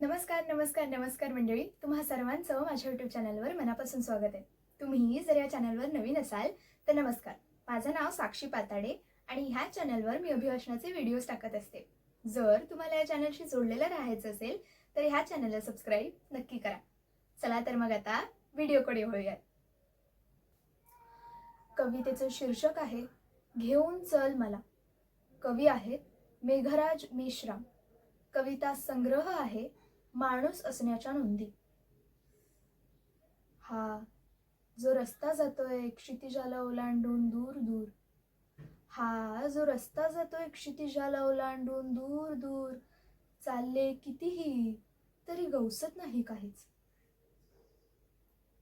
नमस्कार नमस्कार नमस्कार मंडळी. तुम्हा सर्वांचं माझ्या युट्यूब चॅनलवर मनापासून स्वागत आहे. तुम्ही जर या चॅनलवर नवीन असाल तर नमस्कार. माझं नाव साक्षी पाताडे आणि ह्या चॅनलवर मी अभिभाषणाचे व्हिडिओज टाकत असते. जर तुम्हाला या चॅनलशी जोडलेलं राहायचं असेल तर ह्या चॅनलला सबस्क्राईब नक्की करा. चला तर मग आता व्हिडिओकडे वळूयात. कवितेचं शीर्षक आहे घेऊन चल मला. कवी आहेत मेघराज मेश्राम. कविता संग्रह आहे माणूस असण्याच्या नोंदी. हा जो रस्ता जातोय क्षितिजाला ओलांडून दूर दूर. हा जो रस्ता जातोय क्षितिजाला ओलांडून दूर दूर. चालले कितीही तरी गवसत नाही काहीच.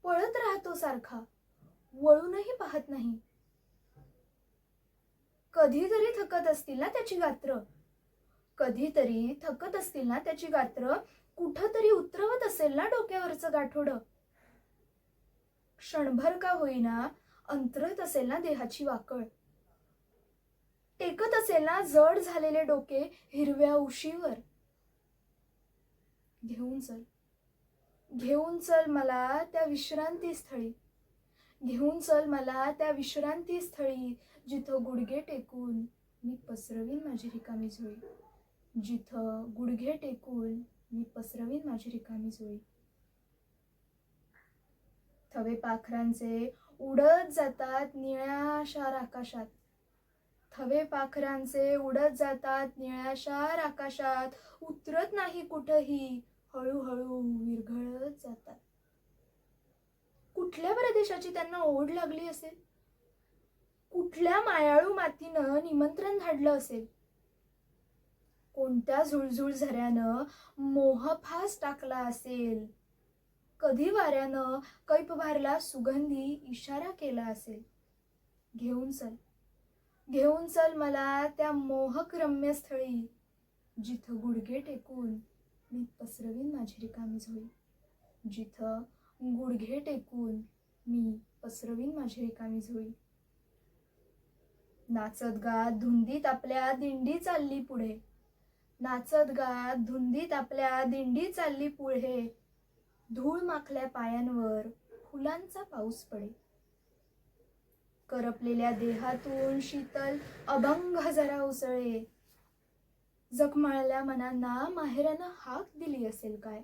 पळत राहतो सारखा वळूनही पाहत नाही. कधीतरी थकत असतील ना त्याची गात्र? कधीतरी थकत असतील ना त्याची गात्र? कुठंतरी उतरवत असेल ना डोक्यावरचं गाठोड? क्षणभर का होईना अंतरत असेल ना देहाची वाकळ? टेकत असेल ना जड झालेले डोके हिरव्या उशीवर? घेऊन चल. घेऊन चल मला त्या विश्रांती स्थळी. घेऊन चल मला त्या विश्रांती स्थळी जिथं गुडघे टेकून मी पसरवीन माझी रिकामी झोळी. जिथं गुडघे टेकून मी पसरवीन माझी रिकामी झोळी थवे पाखरांचे उडत जातात निळ्याशार आकाशात. थवे पाखरांचे उडत जातात निळ्याशार आकाशात. उतरत नाही कुठंही हळूहळू विरघळत जातात. कुठल्या प्रदेशाची त्यांना ओढ लागली असेल? कुठल्या मायाळू मातीनं निमंत्रण धाडलं असेल? कोणत्या झुळझुळ झऱ्यानं मोहफास टाकला असेल? कधी वाऱ्यानं कैपभारला सुगंधी इशारा केला असेल? घेऊन चल. घेऊन चल मला त्या मोहक रम्य स्थळी जिथं गुडघे टेकून मी पसरवीन माझी रिकामी झोळी. जिथं गुडघे टेकून मी पसरवीन माझी रिकामी झोळी. नाचत गात धुंदीत आपल्या दिंडी चालली पुढे. नाचत गात धुंदीत आपल्या दिंडी चालली पुढे. धूळ माखल्या पायांवर फुलांचा पाऊस पडे. करपलेल्या देहातून शीतल अभंग जरा उसळे जखमाळल्या मनांना माहेरानं हाक दिली असेल काय?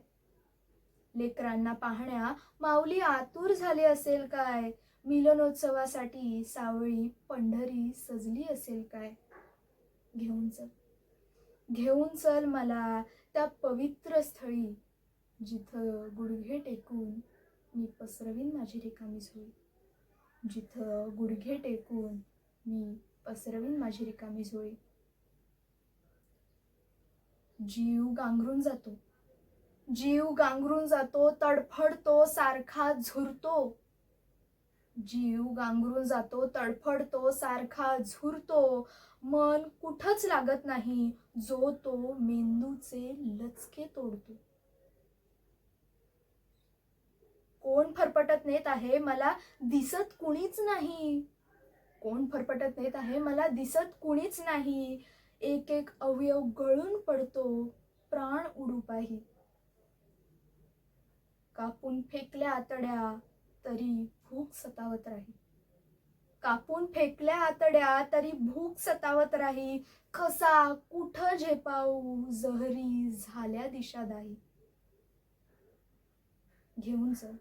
लेकरांना पाहण्या माऊली आतुर झाली असेल काय? मिलनोत्सवासाठी सावळी पंढरी सजली असेल काय? घेऊन चल. घेऊन चल मला त्या पवित्र स्थळी जिथं गुडघे टेकून मी पसरवीन माझी रिकामी झोळी. जिथं गुडघे टेकून मी पसरवीन माझी रिकामी झोळी. जीव गांगरून जातो. जीव गांगरून जातो तडफडतो सारखा झुरतो. जीव गांगरून जातो तडफडतो सारखा झुरतो मन कुठंच लागत नाही जो तो मेंदूचे लचके तोडतो. कोण फरफटत नेत आहे मला दिसत कुणीच नाही. कोण फरफटत नेत आहे मला दिसत कुणीच नाही. एक एक अवयव गळून पडतो प्राण उडू पाही कापून फेकल्या आतड्या तरी भूक सतावत राही. कापून फेकल्या आतड्या तरी भूक सतावत राही. खसा कुठं झेपावू जहरी झाल्या दिशादाही घेऊन चल.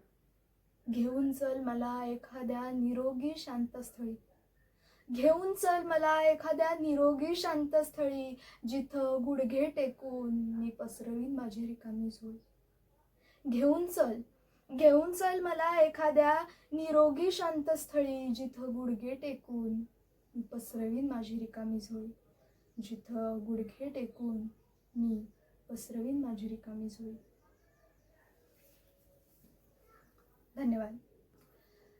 घेऊन चल मला एखाद्या निरोगी शांतस्थळी. घेऊन चल मला एखाद्या निरोगी शांतस्थळी. जिथं गुडघे टेकून मी पसरवीन माझी रिकामी झोळी. घेऊन चल. घेऊन चल मला एखाद्या निरोगी शांतस्थळी जिथं गुडघे टेकून. मी पसरवीन माझी रिकामी झोळी. जिथं गुडघे टेकून मी पसरवीन माझी रिकामी झोळी. धन्यवाद.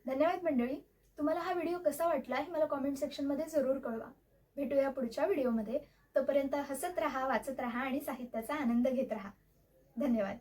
धन्यवाद मंडळी. तुम्हाला हा व्हिडिओ कसा वाटला हे मला कॉमेंट सेक्शनमध्ये जरूर कळवा. भेटूया पुढच्या व्हिडिओमध्ये. तोपर्यंत हसत राहा वाचत राहा आणि साहित्याचा आनंद घेत राहा. धन्यवाद.